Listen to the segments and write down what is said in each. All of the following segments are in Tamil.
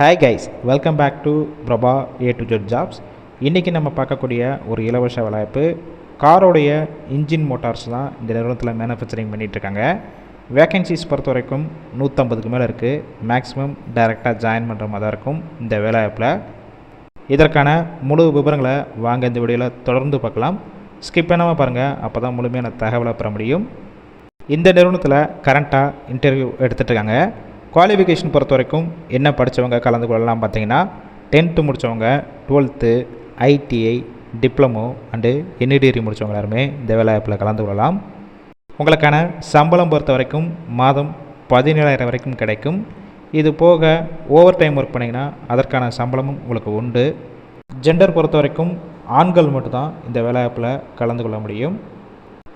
Hi guys welcome back to Prabha A to Z jobs இன்றைக்கி நம்ம பார்க்கக்கூடிய ஒரு இலவச வாய்ப்பு காரோடைய இன்ஜின் மோட்டார்ஸ் தான் இந்த நிறுவனத்தில் மேனுஃபேக்சரிங் பண்ணிகிட்ருக்காங்க வேகன்சிஸ் பொறுத்த வரைக்கும் நூற்றம்பதுக்கு மேலே இருக்குது மேக்ஸிமம் டைரெக்டாக ஜாயின் பண்ணுற மாதிரி தான் இருக்கும் இந்த வேலைவாய்ப்பில் இதற்கான முழு விவரங்களை வாங்க இந்த வீடியோவில் தொடர்ந்து பார்க்கலாம். ஸ்கிப் பண்ணாமல் பாருங்கள் அப்போ தான் முழுமையான தகவலை பெற முடியும். இந்த நிறுவனத்தில் கரண்ட்டாக இன்டர்வியூ எடுத்துகிட்டு இருக்காங்க. குவாலிஃபிகேஷன் பொறுத்த வரைக்கும் என்ன படித்தவங்க கலந்து கொள்ளலாம் பார்த்தீங்கன்னா டென்த்து முடித்தவங்க twelfth ITI diploma and NE degree முடித்தவங்க எல்லாருமே இந்த வேலைவாய்ப்பில் கலந்து கொள்ளலாம். உங்களுக்கான சம்பளம் பொறுத்த வரைக்கும் மாதம் பதினேழாயிரம் வரைக்கும் கிடைக்கும். இது போக ஓவர் டைம் ஒர்க் பண்ணிங்கன்னா அதற்கான சம்பளமும் உங்களுக்கு உண்டு. ஜெண்டர் பொறுத்த வரைக்கும் ஆண்கள் மட்டும்தான் இந்த வேலைவாய்ப்பில் கலந்து கொள்ள முடியும்.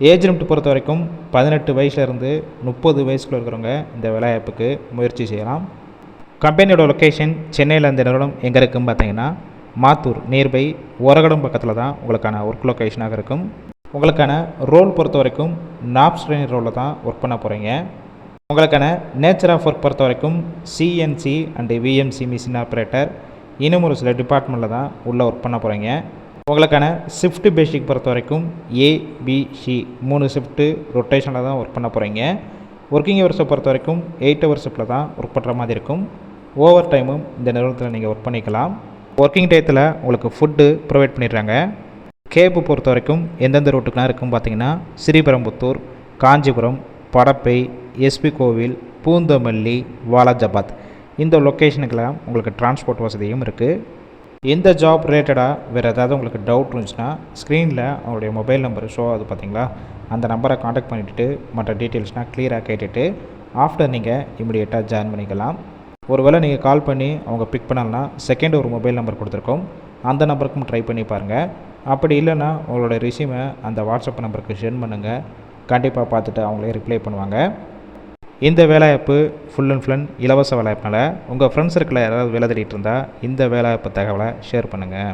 ஏஜ் லிமிட் பொறுத்த வரைக்கும் பதினெட்டு வயசுலேருந்து முப்பது வயசுக்குள்ள இருக்கிறவங்க இந்த வேலைவாய்ப்புக்கு முயற்சி செய்யலாம். கம்பெனியோட லொக்கேஷன் சென்னையில் இந்த நிறுவனம் எங்கே இருக்குன்னு பார்த்தீங்கன்னா மாத்தூர் நியர்பை ஒரகடம் பக்கத்தில் தான் உங்களுக்கான ஒர்க் லொக்கேஷனாக இருக்கும். உங்களுக்கான ரோல் பொறுத்த வரைக்கும் நாப்ஸ் ட்ரெயினர் ரோலில் தான் ஒர்க் பண்ண போகிறீங்க உங்களுக்கான நேச்சர் ஆஃப் ஒர்க் பொறுத்த வரைக்கும் CNC and VMC machine operator இன்னும் ஒரு சில டிபார்ட்மெண்ட்டில் தான் உள்ளே ஒர்க் பண்ண போகிறீங்க உங்களுக்கான ஷிஃப்ட் பேசிக் பொறுத்த வரைக்கும் ஏபிசி மூணு ஷிஃப்ட்டு ரொட்டேஷனில் தான் ஒர்க் பண்ண போகிறீங்க ஒர்க்கிங் ஹவர்ஸை பொறுத்த வரைக்கும் எயிட் ஹவர் ஷிஃப்ட்டில் தான் ஒர்க் பண்ணுற மாதிரி இருக்கும். ஓவர் டைமும் இந்த நிறுவனத்தில் நீங்கள் ஒர்க் பண்ணிக்கலாம். ஒர்க்கிங் டயத்தில் உங்களுக்கு ஃபுட்டு ப்ரொவைட் பண்ணிடுறாங்க. கேப்பு பொறுத்த வரைக்கும் எந்தெந்த ரூட்டுக்கெலாம் இருக்கும் பார்த்தீங்கன்னா ஸ்ரீபெரும்புத்தூர் காஞ்சிபுரம் படப்பை எஸ்பி கோவில் பூந்தமல்லி வாலாஜாபாத். இந்த லொக்கேஷனுக்கெல்லாம் உங்களுக்கு டிரான்ஸ்போர்ட் வசதியும் இருக்குது இந்த ஜாப் ரிலேட்டடாக வேறு ஏதாவது உங்களுக்கு டவுட் இருந்துச்சுன்னா ஸ்க்ரீனில் அவங்களுடைய மொபைல் நம்பர் ஷோ ஆகுது பார்த்தீங்களா அந்த நம்பரை காண்டாக்ட் பண்ணிவிட்டு மற்ற டீட்டெயில்ஸ்னால் க்ளியராக கேட்டுட்டு ஆஃப்டர் நீங்கள் இமிடியேட்டாக ஜாயின் பண்ணிக்கலாம். ஒருவேளை நீங்கள் கால் பண்ணி அவங்க பிக் பண்ணலன்னா செகண்ட் ஒரு மொபைல் நம்பர் கொடுத்துருக்கோம். அந்த நம்பருக்கும் ட்ரை பண்ணி பாருங்கள் அப்படி இல்லைன்னா உங்களோட ரிசியூமை அந்த வாட்ஸ்அப் நம்பருக்கு சென்ட் பண்ணுங்கள் கண்டிப்பாக பார்த்துட்டு அவங்களே ரிப்ளை பண்ணுவாங்க. இந்த வேலைவாய்ப்பு ஃபுல் அண்ட் ஃபுல் இலவச வேலைவாய்ப்புனால உங்கள் ஃப்ரெண்ட்ஸ் சர்க்கிளில் யாராவது வேலை தேடிட்டு இருந்தால் இந்த வேலைவாய்ப்பு தகவலை ஷேர் பண்ணுங்கள்